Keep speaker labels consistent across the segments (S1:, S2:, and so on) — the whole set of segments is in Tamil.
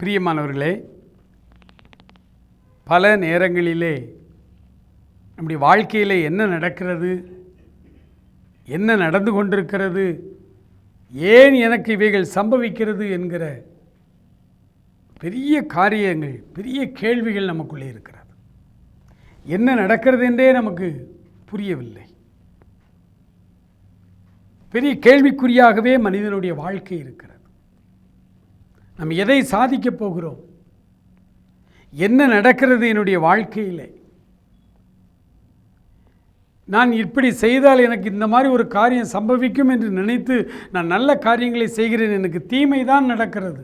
S1: பிரியமானவர்களே பல நேரங்களிலே நம்முடைய வாழ்க்கையில் என்ன நடக்கிறது? என்ன நடந்து கொண்டிருக்கிறது? ஏன் எனக்கு இவைகள் சம்பவிக்கிறது என்கிற பெரிய காரியங்கள் பெரிய கேள்விகள் நமக்குள்ளே இருக்கிறது. என்ன நடக்கிறது என்றே நமக்கு புரியவில்லை. பெரிய கேள்விக்குறியாகவே மனிதனுடைய வாழ்க்கை இருக்கிறது. நம்ம எதை சாதிக்கப் போகிறோம்? என்ன நடக்கிறது என்னுடைய வாழ்க்கையில்? நான் இப்படி செய்தால் எனக்கு இந்த மாதிரி ஒரு காரியம் சம்பவிக்கும் என்று நினைத்து நான் நல்ல காரியங்களை செய்கிறேன். எனக்கு தீமை தான் நடக்கிறது.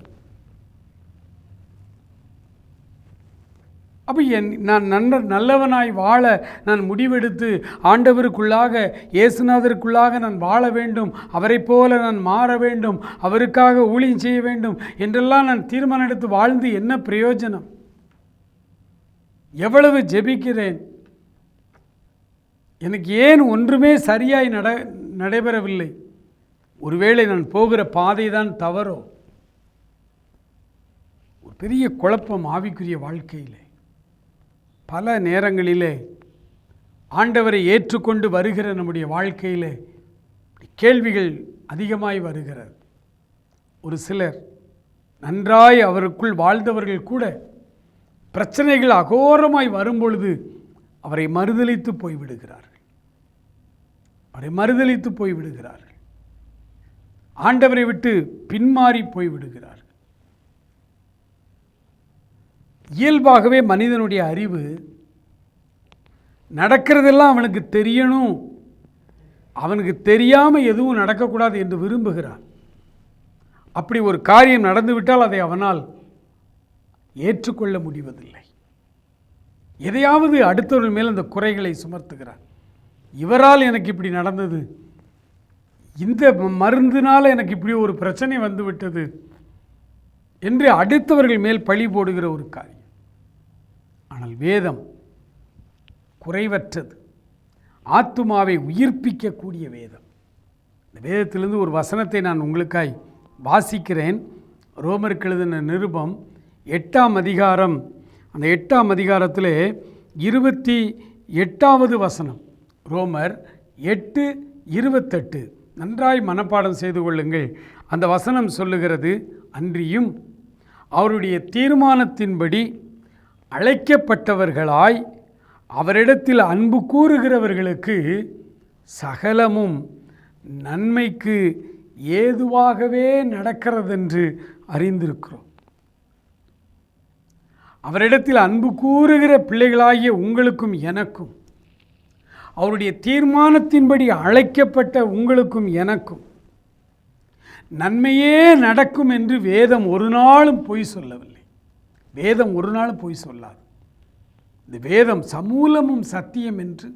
S1: அப்போ என் நான் நன்ற நல்லவனாய் வாழ நான் முடிவெடுத்து ஆண்டவருக்குள்ளாக இயேசுநாதருக்குள்ளாக நான் வாழ வேண்டும். அவரைப் போல நான் மாற வேண்டும். அவருக்காக ஊழியம் செய்ய வேண்டும் என்றெல்லாம் நான் தீர்மானம் எடுத்து வாழ்ந்து என்ன பிரயோஜனம்? எவ்வளவு ஜெபிக்கிறேன். எனக்கு ஏன் ஒன்றுமே சரியாய் நட நடைபெறவில்லை? ஒருவேளை நான் போகிற பாதை தான் தவறோ? ஒரு பெரிய குழப்பம் ஆவிக்குரிய வாழ்க்கையில். பல நேரங்களிலே ஆண்டவரை ஏற்றுக்கொண்டு வருகிற நம்முடைய வாழ்க்கையில் கேள்விகள் அதிகமாய் வருகிறது. ஒரு சிலர் நன்றாய் அவருக்குள் வாழ்ந்தவர்கள் கூட பிரச்சனைகள் அகோரமாய் வரும்பொழுது அவரை மறுதலித்து போய்விடுகிறார். அவரை மறுதலித்து போய்விடுகிறார்கள் ஆண்டவரை விட்டு பின்மாறி போய்விடுகிறார்கள் இயல்பாகவே மனிதனுடைய அறிவு நடக்கிறதெல்லாம் அவனுக்கு தெரியணும். அவனுக்கு தெரியாமல் எதுவும் நடக்கக்கூடாது என்று விரும்புகிறான். அப்படி ஒரு காரியம் நடந்துவிட்டால் அதை அவனால் ஏற்றுக்கொள்ள முடிவதில்லை. எதையாவது அடுத்தவர்கள் மேல் அந்த குறைகளை சுமர்த்துகிறான் இவரால் எனக்கு இப்படி நடந்தது. இந்த மருந்தினால் எனக்கு இப்படி ஒரு பிரச்சனை வந்துவிட்டது என்று அடுத்தவர்கள் மேல் பழி போடுகிற ஒரு காரியம். ஆனால் வேதம் குறைவற்றது. ஆத்துமாவை உயிர்ப்பிக்கக்கூடிய வேதம். இந்த வேதத்திலிருந்து ஒரு வசனத்தை நான் உங்களுக்காய் வாசிக்கிறேன். ரோமருக்கு எழுதின நிருபம் எட்டாம் அதிகாரம் அந்த எட்டாம் அதிகாரத்தில் இருபத்தி எட்டாவது வசனம். ரோமர் எட்டு இருபத்தெட்டு. நன்றாய் மனப்பாடம் செய்து கொள்ளுங்கள். அந்த வசனம் சொல்லுகிறது அன்றியும் அவருடைய தீர்மானத்தின்படி அழைக்கப்பட்டவர்களாய் அவரிடத்தில் அன்பு கூறுகிறவர்களுக்கு சகலமும் நன்மைக்கு ஏதுவாகவே நடக்கிறதென்று அறிந்திருக்கிறோம். அவரிடத்தில் அன்பு கூறுகிற பிள்ளைகளாகிய உங்களுக்கும் எனக்கும் அவருடைய தீர்மானத்தின்படி அழைக்கப்பட்ட உங்களுக்கும் எனக்கும் நன்மையே நடக்கும் என்று வேதம் ஒரு நாளும் பொய் சொல்லவில்லை. வேதம் ஒரு நாளும் பொய் சொல்லாது. இந்த வேதம் சமூலமும் சத்தியம் என்று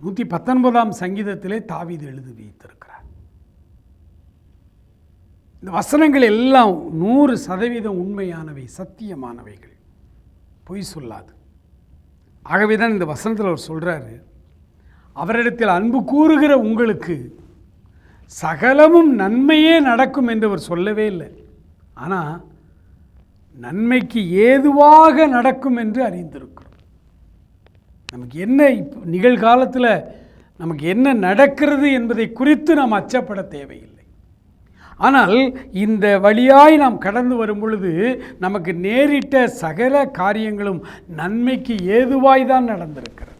S1: நூற்றி பத்தொன்பதாம் சங்கீதத்திலே தாவீது எழுதி வைத்திருக்கிறார். இந்த வசனங்கள் எல்லாம் நூறு சதவீதம் உண்மையானவை சத்தியமானவைகள். பொய் சொல்லாது. ஆகவே தான் இந்த வசனத்தில் அவர் சொல்கிறாரு அவரிடத்தில் அன்பு கூறுகிற உங்களுக்கு சகலமும் நன்மையே நடக்கும் என்று அவர் சொல்லவே இல்லை. ஆனால் நன்மைக்கு ஏதுவாக நடக்கும் என்று அறிந்திருக்கிறோம். நமக்கு என்ன இப்போ நிகழ்காலத்தில் நமக்கு என்ன நடக்கிறது என்பதை குறித்து நாம் அச்சப்பட தேவையில்லை. ஆனால் இந்த வழியாய் நாம் கடந்து வரும் பொழுது நமக்கு நேரிட்ட சகல காரியங்களும் நன்மைக்கு ஏதுவாய் தான் நடந்திருக்கிறது.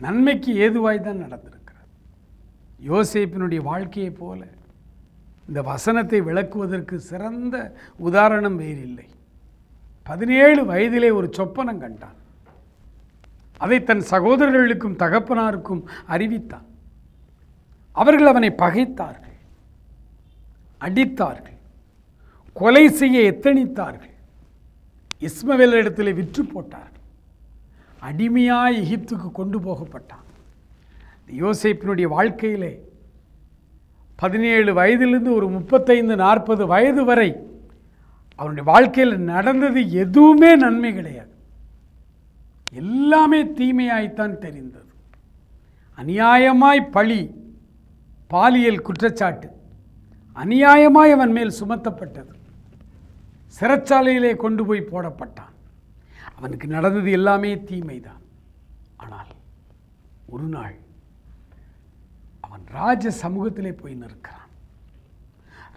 S1: நன்மைக்கு ஏதுவாய் தான் நடந்திருக்கிறது. யோசேப்பினுடைய வாழ்க்கையைப் போல இந்த வசனத்தை விளக்குவதற்கு சிறந்த உதாரணம் வேறில்லை. பதினேழு வயதிலே ஒரு சொப்பனம் கண்டான். அதை தன் சகோதரர்களுக்கும் தகப்பனாருக்கும் அறிவித்தான். அவர்கள் அவனை பகைத்தார்கள் அடித்தார்கள் கொலை செய்ய எத்தனித்தார்கள் இஸ்மவேலரிடத்தில் விற்று போட்டார்கள் அடிமையாய் எகிப்துக்கு கொண்டு போகப்பட்டான். யோசைப்பினுடைய வாழ்க்கையிலே பதினேழு வயதிலிருந்து ஒரு முப்பத்தைந்து நாற்பது வயது வரை அவனுடைய வாழ்க்கையில் நடந்தது எதுவுமே நன்மை கிடையாது. எல்லாமே தீமையாய்த்தான் தெரிந்தது. அநியாயமாய் பழி பாலியல் குற்றச்சாட்டு அநியாயமாய் அவன் மேல் சுமத்தப்பட்டது. சிறைச்சாலையிலே கொண்டு போய் போடப்பட்டான். அவனுக்கு நடந்தது எல்லாமே தீமைதான். ஆனால் ஒரு நாள் அவன் ராஜ சமூகத்திலே போய் நிற்கிறான்.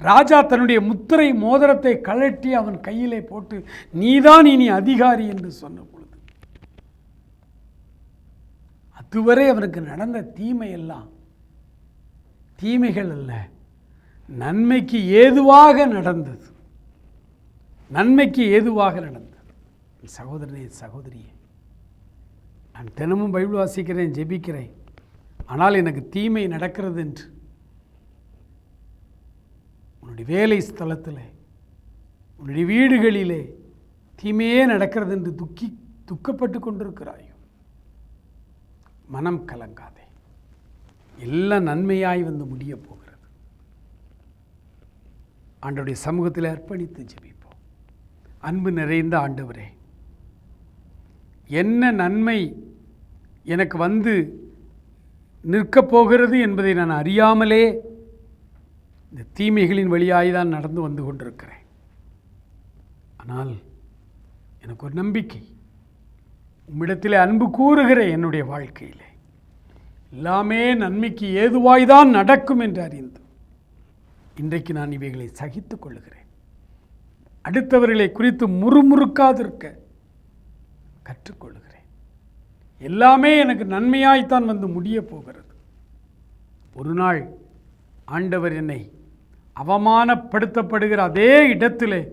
S1: ராஜா தன்னுடைய முத்திரை மோதிரத்தை கழட்டி அவன் கையிலே போட்டு நீதான் இனி அதிகாரி என்று சொன்ன பொழுது அதுவரை அவனுக்கு நடந்த தீமையெல்லாம் தீமைகள் அல்ல. நன்மைக்கு ஏதுவாக நடந்தது. நன்மைக்கு ஏதுவாக நடந்தது. சகோதரனே சகோதரியே நான் தினமும் பைபிள் வாசிக்கிறேன் ஜெபிக்கிறேன். ஆனால் எனக்கு தீமை நடக்கிறது என்று உன்னுடைய வேலை ஸ்தலத்தில் உன்னுடைய வீடுகளிலே தீமையே நடக்கிறது என்று துக்கி துக்கப்பட்டு கொண்டிருக்கிறாயோ? மனம் கலங்காதே. எல்லாம் நன்மையாய் வந்து முடிய போகிறது. ஆண்டவருடைய சமூகத்தில் அர்ப்பணித்து ஜெபிப்போம். அன்பு நிறைந்த ஆண்டவரே என்ன நன்மை எனக்கு வந்து நிற்கப் போகிறது என்பதை நான் அறியாமலே இந்த தீமைகளின் வழியாய் தான் நடந்து வந்து கொண்டிருக்கிறேன். ஆனால் எனக்கு ஒரு நம்பிக்கை உம்மிடத்திலே அன்பு கூறுகிற என்னுடைய வாழ்க்கையிலே. எல்லாமே நன்மைக்கு ஏதுவாய்தான் நடக்கும் என்று அறிந்து இன்றைக்கு நான் இவைகளை சகித்துக் கொள்ளுகிறேன். அடுத்தவர்களை குறித்து முறுமுறுக்காதிருக்க கற்றுக்கொள்ளுகிறேன் எல்லாமே எனக்கு நன்மையாய்த்தான் வந்து முடிய போகிறது. ஒரு நாள் ஆண்டவர் என்னை அவமானப்படுத்தப்படுகிற அதே இடத்திலே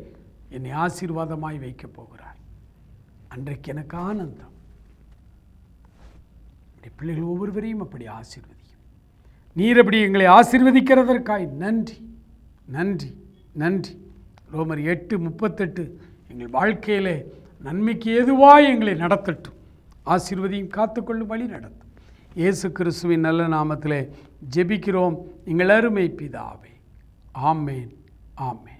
S1: என்னை ஆசீர்வாதமாய் வைக்கப் போகிறார். அன்றைக்கு எனக்கு ஆனந்தம். உடைய பிள்ளைகள் ஒவ்வொருவரையும் அப்படி ஆசீர்வதியும். நீர் அப்படி எங்களை ஆசீர்வதிக்கிறதற்காய் நன்றி நன்றி நன்றி. ரோமர் எட்டு முப்பத்தெட்டு எங்கள் வாழ்க்கையிலே நன்மைக்கு ஏதுவாய் எங்களை நடத்தட்டும். ஆசீர்வதியும் காத்துக்கொள்ளும் வழி நடத்தும். இயேசு கிறிஸ்துவின் நல்ல நாமத்தில் ஜெபிக்கிறோம். எங்கள் அருமை பிதாவே. ஆமேன் ஆமேன்.